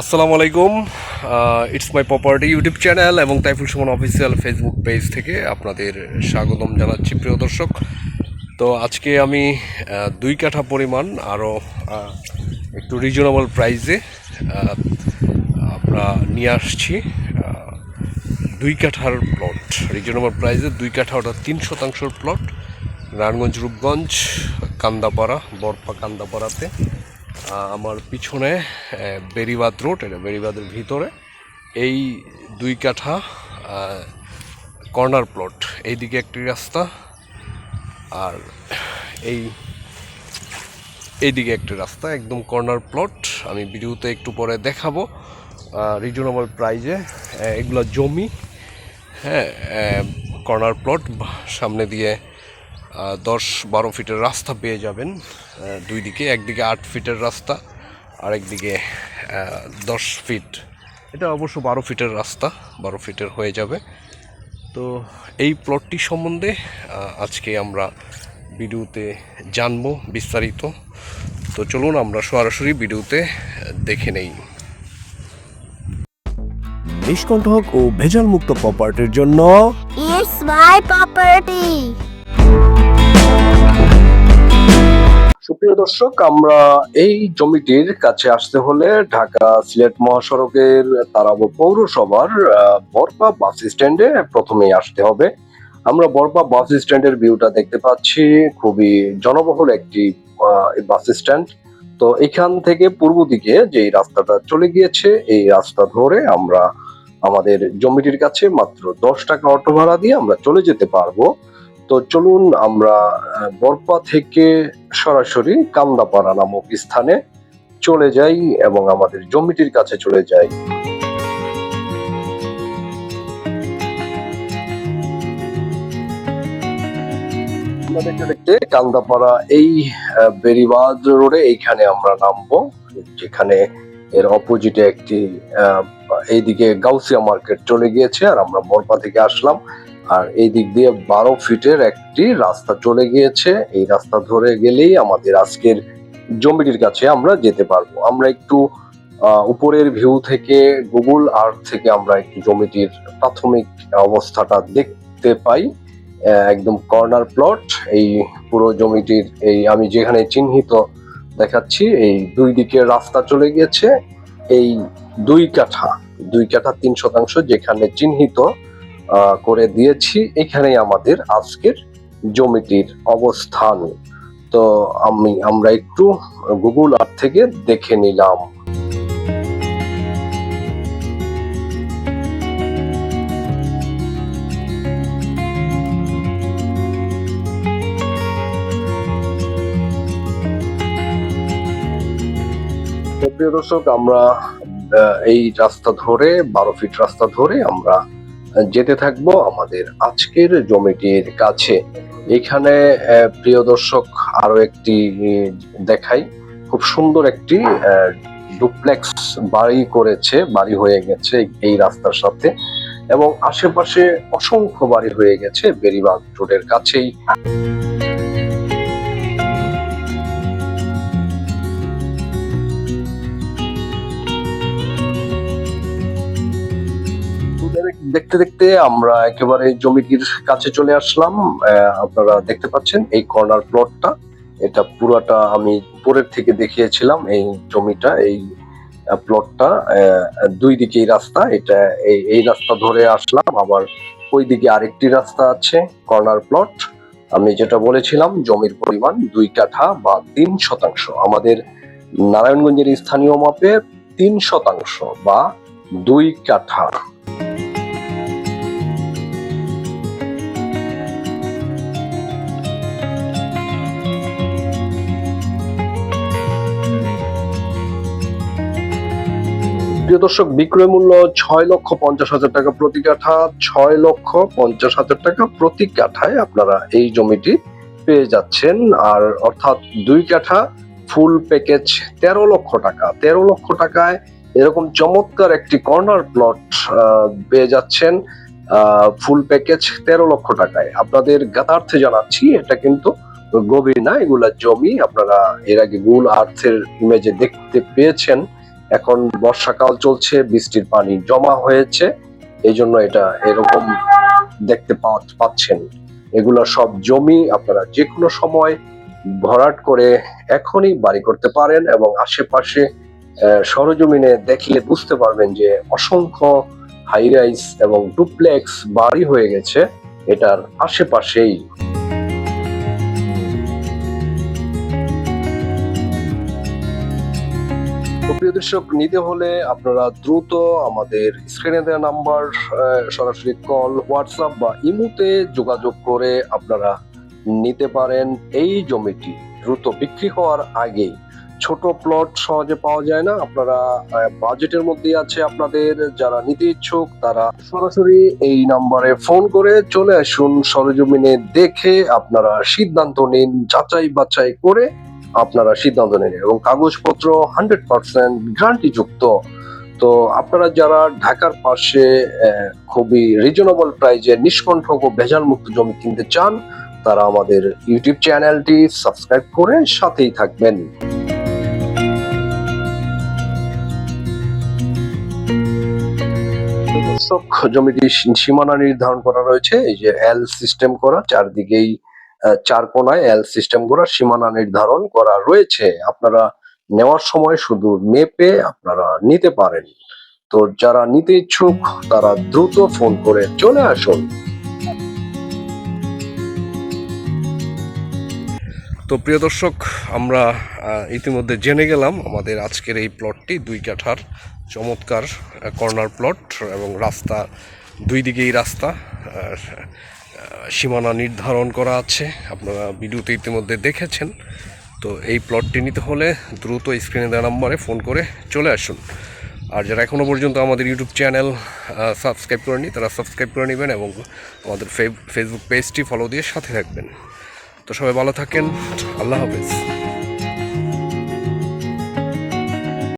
আসসালামু আলাইকুম। It's my property YouTube channel এবং Taiful Suman official Facebook page থেকে আপনাদের স্বাগতম জানাচ্ছি, প্রিয় দর্শক। তো আজকে আমি দুই কাঠা পরিমাণ আরও একটু রিজনেবল প্রাইসে আমরা নিয়ে আসছি দুই কাঠার প্লট রিজনেবল প্রাইসে দুই কাঠা অর্থাৎ তিন শতাংশর প্লট নারায়ণগঞ্জ রূপগঞ্জ, কান্দাপাড়া, বরপা, কান্দাপাড়াতে। আমার পিছনে বেরিবাদ রোড, এটা বেরিবাদের ভিতরে। এই দুই কাঠা কর্নার প্লট, এইদিকে একটি রাস্তা আর এই, এইদিকে একটি রাস্তা, একদম কর্নার প্লট। আমি ভিডিওতে একটু পরে দেখাবো রিজনেবল প্রাইজে এগুলো জমি হ্যাঁ কর্নার প্লট, সামনে দিয়ে দশ বারো ফিটের রাস্তা পেয়ে যাবেন দুই দিকে একদিকে আট ফিটের রাস্তা আরেকদিকে দশ ফিট। এটা অবশ্য বারো ফিটের রাস্তা বারো ফিটের হয়ে যাবে। তো এই প্লটটি সম্বন্ধে আজকে আমরা ভিডিওতে জানব বিস্তারিত। তো চলুন আমরা সরাসরি ভিডিওতে দেখে নেই। নিষ্কণ্ঠক ও ভেজাল মুক্ত প্রপার্টির জন্য It's my property. সুপ্রিয় দর্শক, আমরা এই জমিটির কাছে আসতে হলে ঢাকা সিলেট মহাসড়কের তারাবো পৌরসভার বরপা বাস স্ট্যান্ডে প্রথমেই আসতে হবে। আমরা বরপা বাস স্ট্যান্ডের ভিউটা দেখতে পাচ্ছি, খুবই জনবহুল একটি বাস স্ট্যান্ড। তো এখান থেকে পূর্ব দিকে যে রাস্তাটা চলে গিয়েছে, এই রাস্তা ধরে আমরা আমাদের জমিটির কাছে মাত্র দশ টাকা অটো ভাড়া দিয়ে আমরা চলে যেতে পারব। তো চলুন আমরা বরপা থেকে সরাসরি কান্দাপাড়া নামক স্থানে চলে যাই এবং আমাদের জমিটির কাছে চলে যাই। দেখতে কান্দাপাড়া এই আহ, বেরিবাদ রোডে এইখানে আমরা নামবো যেখানে এর অপোজিটে একটি এইদিকে গাউসিয়া মার্কেট চলে গিয়েছে আর আমরা বরপা থেকে আসলাম। আর এই দিক দিয়ে বারো ফিটের একটি রাস্তা চলে গিয়েছে। এই রাস্তা ধরে গেলেই আমাদের আজকের জমিটির কাছে আমরা যেতে পারব। আমরা একটু উপরের ভিউ থেকে গুগল আর্থ থেকে আমরা একটু জমিটির প্রাথমিক অবস্থাটা দেখতে পাই। একদম কর্নার প্লট এই পুরো জমিটির এই আমি যেখানে চিহ্নিত দেখাচ্ছি, এই দুই দিকে রাস্তা চলে গিয়েছে। এই দুই কাঠা দুই কাঠা তিন শতাংশ যেখানে চিহ্নিত করে দিয়েছি। এখানেই আমাদের আজকের জমিটির অবস্থান। তো আমি, আমরা একটু গুগল আর্থ থেকে দেখে নিলাম। প্রিয় দর্শক, আমরা এই রাস্তা ধরে, বারো ফিট রাস্তা ধরে আমরা যেতে থাকব আমাদের আজকের জমিটির কাছে। এখানে প্রিয় দর্শক, আরও একটি দেখাই। খুব সুন্দর একটি ডুপ্লেক্স বাড়ি করেছে, বাড়ি হয়ে গেছে এই রাস্তার সাথে। এবং আশেপাশে অসংখ্য বাড়ি হয়ে গেছে বেরিবাগ রোডের কাছেই। দেখতে দেখতে আমরা একেবারে জমিটির কাছে চলে আসলাম। আপনারা দেখতে পাচ্ছেন এই কর্নার প্লটটা এটা পুরাটা আমি উপরের থেকে দেখিয়েছিলাম এই জমিটা, এই প্লটটা দুই দিকেই রাস্তা, এটা এই রাস্তা ধরে আসলাম। আবার ওই দিকে আরেকটি রাস্তা আছে কর্নার প্লট আমি যেটা বলেছিলাম, জমির পরিমাণ দুই কাঠা বা তিন শতাংশ। আমাদের নারায়ণগঞ্জের স্থানীয় মাপে তিন শতাংশ বা দুই কাঠা। প্রিয় দর্শক, বিক্রয় মূল্য ছয় লক্ষ পঞ্চাশ হাজার টাকা প্রতি কাঠা, ছয় লক্ষ পঞ্চাশ হাজার টাকা প্রতি কাঠায় আপনারা এই জমিটি পেয়ে যাচ্ছেন। আর অর্থাৎ দুই কাঠা, ফুল প্যাকেজ তেরো লক্ষ টাকা। তেরো লক্ষ টাকায় এরকম চমৎকার একটি কর্নার প্লট পেয়ে যাচ্ছেন। ফুল প্যাকেজ তেরো লক্ষ টাকায়। আপনাদের জ্ঞাতার্থে জানাচ্ছি, এটা কিন্তু গভীর না, এগুলা জমি আপনারা এর আগে গুল আর্থের ইমেজে দেখতে পেয়েছেন। এখন বর্ষাকাল চলছে, বৃষ্টির পানি জমা হয়েছে এই জন্য এটা এরকম দেখতে পাচ্ছেন। এগুলো সব জমি আপনারা যে কোনো সময় ভরাট করে এখনই বাড়ি করতে পারেন এবং আশেপাশে সরজমিনে দেখলে বুঝতে পারবেন যে অসংখ্য হাই রাইজ এবং ডুপ্লেক্স বাড়ি হয়ে গেছে। এটার আশেপাশেই প্রিয় দর্শক, নিতে হলে আপনারা দ্রুত আমাদের স্ক্রিনে দেওয়া নাম্বার সরাসরি কল হোয়াটসঅ্যাপ বা ইমুতে যোগাযোগ করে আপনারা নিতে পারেন। এই জমিটি দ্রুত বিক্রি হওয়ার আগেই। ছোট প্লট সহজে পাওয়া যায় না। আপনারা বাজেটের মধ্যে আছে আপনাদের। যারা নিতে ইচ্ছুক, তারা সরাসরি এই নাম্বারে ফোন করে চলে আসুন। সরজমিনে দেখে আপনারা সিদ্ধান্ত নিন যাচাই বাছাই করে আপনারা সিদ্ধান্ত নিন এবং কাগজপত্র হান্ড্রেড পার্সেন্ট গ্যারান্টি যুক্ত তো আপনারা যারা ঢাকার পাশে খুবই রিজনেবল প্রাইজে নিষ্কণ্ঠক ও ভেজাল মুক্ত জমি কিনতে চান, তারা আমাদের ইউটিউব চ্যানেলটি সাবস্ক্রাইব করে সাথেই থাকবেন। জমিটি সীমানা নির্ধারণ করা রয়েছে, এই যে এল সিস্টেম করা, চারদিকেই আহ, চার কোনায় এল সিস্টেম করা সীমানা নির্ধারণ করা রয়েছে। আপনারা নেওয়ার সময় শুধু মেপে আপনারা নিতে পারেন। তো যারা নিতে ইচ্ছুক তারা দ্রুত ফোন করে চলে আসুন। তো প্রিয় দর্শক আমরা ইতিমধ্যে জেনে গেলাম আমাদের আজকের এই প্লটটি দুই কাঠার চমৎকার কর্নার প্লট এবং রাস্তা দুই দিকেই রাস্তা। সীমানা নির্ধারণ করা আছে। আপনারা ভিডিওতে ইতিমধ্যে দেখেছেন। তো এই প্লটটি নিতে হলে দ্রুত স্ক্রিনে দেওয়া নাম্বারে ফোন করে চলে আসুন। আর যারা এখনও পর্যন্ত আমাদের ইউটিউব চ্যানেল সাবস্ক্রাইব করেনি তারা সাবস্ক্রাইব করে নেবেন এবং আমাদের ফেসবুক পেজটি ফলো দিয়ে সাথে থাকবেন। তো সবাই ভালো থাকেন। আল্লাহ হাফেজ।